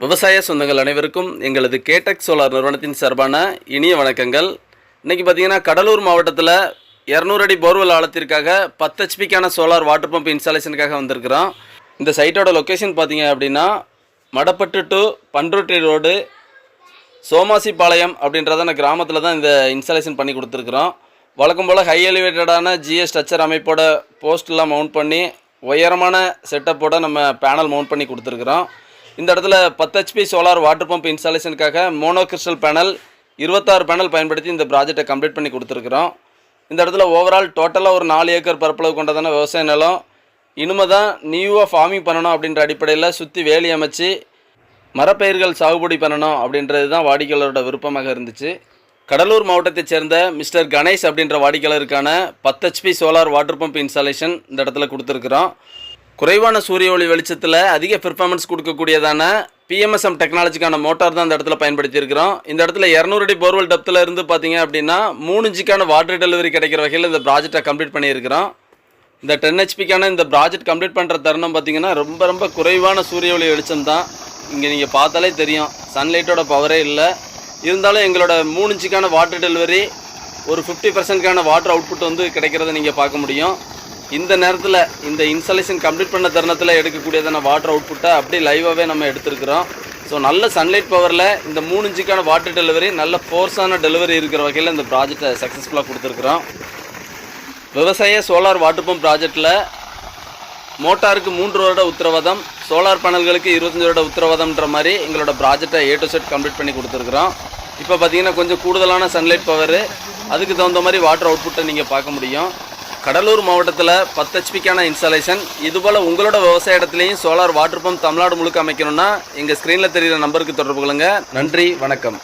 விவசாய சொந்தங்கள் அனைவருக்கும் எங்களது கேடெக் சோலார் நிறுவனத்தின் சார்பான இனிய வணக்கங்கள். இன்றைக்கி பார்த்தீங்கன்னா கடலூர் மாவட்டத்தில் இரநூறு அடி போர்வெல் ஆழத்திற்காக பத்து ஹெச்பிக்கான சோலார் வாட்டர் பம்ப் இன்ஸ்டாலேஷனுக்காக வந்திருக்கிறோம். இந்த சைட்டோட லொக்கேஷன் பார்த்தீங்க அப்படின்னா மடப்பட்டு டு பண்ருட்டி ரோடு சோமாசிபாளையம் அப்படின்றதான கிராமத்தில் தான் இந்த இன்ஸ்டாலேஷன் பண்ணி கொடுத்துருக்குறோம். வழக்கம் போல் ஹை எலிவேட்டடான ஜிஎஸ் ஸ்ட்ரக்சர் அமைப்போட போஸ்ட்லாம் மவுண்ட் பண்ணி உயரமான செட்டப்போட நம்ம பேனல் மவுண்ட் பண்ணி கொடுத்துருக்குறோம். இந்த இடத்துல பத்து ஹெச்பி சோலார் வாட்டர் பம்ப் இன்ஸ்டாலேஷனுக்காக மோனோ கிறிஸ்டல் பேனல் இருபத்தாறு பேனல் பயன்படுத்தி இந்த ப்ராஜெக்டை கம்ப்ளீட் பண்ணி கொடுத்துருக்குறோம். இந்த இடத்துல ஓவரால் டோட்டலாக ஒரு நாலு ஏக்கர் பரப்பளவு கொண்டதான விவசாய நிலம். இனிமே தான் நியூவாக ஃபார்மிங் பண்ணணும் அப்படின்ற அடிப்படையில் சுற்றி வேலி அமைச்சு மரப்பயிர்கள் சாகுபடி பண்ணணும் அப்படின்றது தான் வாடிக்கையாளரோட விருப்பமாக இருந்துச்சு. கடலூர் மாவட்டத்தைச் சேர்ந்த மிஸ்டர் கணேஷ் அப்படின்ற வாடிக்கையாளருக்கான பத்து HP solar water pump installation இந்த இடத்துல கொடுத்துருக்குறோம். குறைவான சூரிய ஒளி வெளிச்சத்தில் அதிக பெர்ஃபார்மன்ஸ் கொடுக்கக்கூடியதான பிஎம்எஸ்எம் டெக்னாலஜிக்கான மோட்டார் தான் இந்த இடத்துல பயன்படுத்தியிருக்கிறோம். இந்த இடத்துல இரநூறு அடி போர்வெல் டெப்த்தில் இருந்து பார்த்தீங்க அப்படின்னா மூணு இன்ச்சிக்கான வாட்டர் டெலிவரி கிடைக்கிற வகையில் இந்த ப்ராஜெக்டை கம்ப்ளீட் பண்ணியிருக்கிறோம். இந்த டென் ஹெச்பிக்கான இந்த ப்ராஜெக்ட் கம்ப்ளீட் பண்ணுற தருணம் பார்த்தீங்கன்னா ரொம்ப ரொம்ப குறைவான சூரிய ஒளி வெளிச்சம் தான். இங்கே நீங்கள் பார்த்தாலே தெரியும். சன்லைட்டோட பவரே இல்லை. இருந்தாலும் எங்களோட மூணு இன்ச்சுக்கான வாட்டர் டெலிவரி ஒரு ஃபிஃப்டி பர்சன்ட்கான வாட்டர் அவுட்புட் வந்து கிடைக்கிறத நீங்கள் பார்க்க முடியும். இந்த நேரத்தில் இந்த இன்ஸ்டாலேஷன் கம்ப்ளீட் பண்ண தருணத்தில் எடுக்கக்கூடியதான வாட்டர் அவுட்புட்டை அப்படியே லைவாகவே நம்ம எடுத்துருக்குறோம். ஸோ நல்ல சன்லைட் பவரில் இந்த மூணு இன்ச்சுக்கான வாட்டர் டெலிவரி நல்ல ஃபோர்ஸான டெலிவரி இருக்கிற வகையில் இந்த ப்ராஜெக்டை சக்ஸஸ்ஃபுல்லாக கொடுத்துருக்குறோம். விவசாய சோலார் வாட்டர் பம்ப் ப்ராஜெக்டில் மோட்டாருக்கு மூன்று வருட உத்தரவாதம் சோலார் பேனல்களுக்கு இருபத்தஞ்சு வருட உத்தரவாதம்ன்ற மாதிரி எங்களோட ப்ராஜெக்டை ஏ டு செட் கம்ப்ளீட் பண்ணி கொடுத்துருக்குறோம். இப்போ பார்த்தீங்கன்னா கொஞ்சம் கூடுதலான சன்லைட் பவர் அதுக்கு தகுந்த மாதிரி வாட்டர் அவுட்புட்டை நீங்கள் பார்க்க முடியும். கடலூர் மாவட்டத்தில் பத்து ஹெச்பிக்கான இன்ஸ்டாலேஷன் இதுபோல் உங்களோட விவசாய இடத்துலையும் சோலார் வாட்டர் பம்ப் தமிழ்நாடு முழுக்க அமைக்கணும்னா எங்கள் ஸ்க்ரீனில் தெரிகிற நம்பருக்கு தொடர்பு கொள்ளுங்க. நன்றி வணக்கம்.